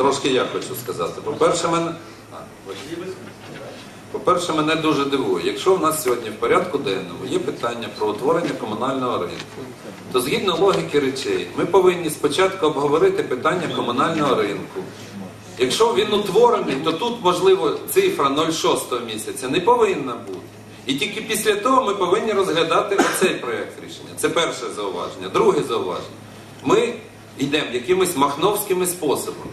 Трошки я хочу сказати. По-перше, мене. По-перше, мене дуже дивує. Якщо в нас сьогодні в порядку денному є питання про утворення комунального ринку, то згідно логіки речей, ми повинні спочатку обговорити питання комунального ринку. Якщо він утворений, то тут, можливо, цифра 0,6 місяця не повинна бути. І тільки після того ми повинні розглядати оцей проєкт рішення. Це перше зауваження. Друге зауваження. Ми йдемо якимись махновськими способами.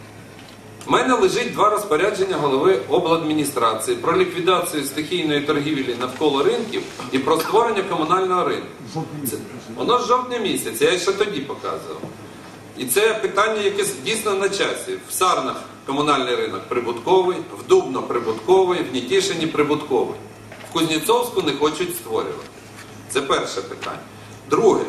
У мене лежить два розпорядження голови обладміністрації про ліквідацію стихійної торгівлі навколо ринків і про створення комунального ринку. Це, воно з жовтня місяця, я ще тоді показував. І це питання, яке дійсно на часі. В Сарнах комунальний ринок прибутковий, в Дубно прибутковий, в Нітішині прибутковий. В Кузнєцовську не хочуть створювати. Це перше питання. Друге,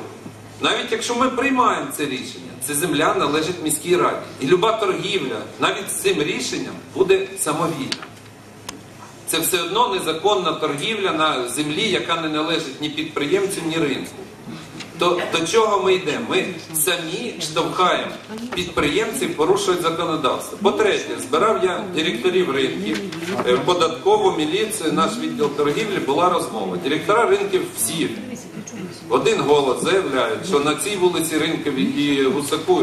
навіть якщо ми приймаємо це рішення, це земля належить міській раді. І люба торгівля навіть з цим рішенням буде самовільна. Це все одно незаконна торгівля на землі, яка не належить ні підприємцю, ні ринку. То до чого ми йдемо? Ми самі штовхаємо підприємців, порушують законодавство. По-третє, збирав я директорів ринків, е, податкову міліцію, наш відділ торгівлі була розмова. Директора ринків всі один голос заявляють, що на цій вулиці Ринкові і Гусаку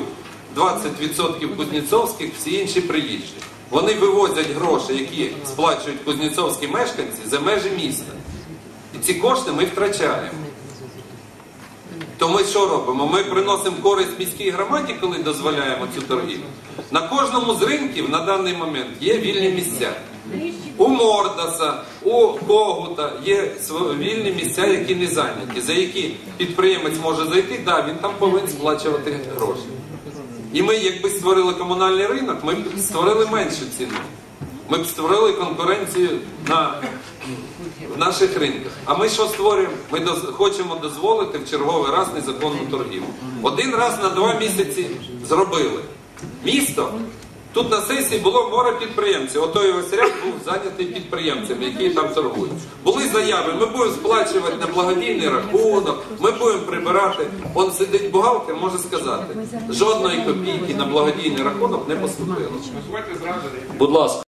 20% кузнєцовських, всі інші приїжджі. Вони вивозять гроші, які сплачують кузнєцовські мешканці за межі міста. І ці кошти ми втрачаємо. То ми що робимо? Ми приносимо користь міській громаді, коли дозволяємо цю торгівлю. На кожному з ринків на даний момент є вільні місця. У Мордаса, у Когута є вільні місця, які не зайняті, за які підприємець може зайти, да, він там повинен сплачувати гроші. І ми, якби створили комунальний ринок, ми б створили меншу ціну. Ми б створили конкуренцію на в наших ринках. А ми що створюємо? Ми доз- хочемо дозволити в черговий раз незаконну торгівлю. Один раз на два місяці зробили. Місто. Тут на сесії було море підприємців. Отой ось ряд був зайнятий підприємцями, які там торгують. Були заяви, ми будемо сплачувати на благодійний рахунок, ми будемо прибирати. Он сидить бухгалтер, може сказати, жодної копійки на благодійний рахунок не поступило. Будь ласка.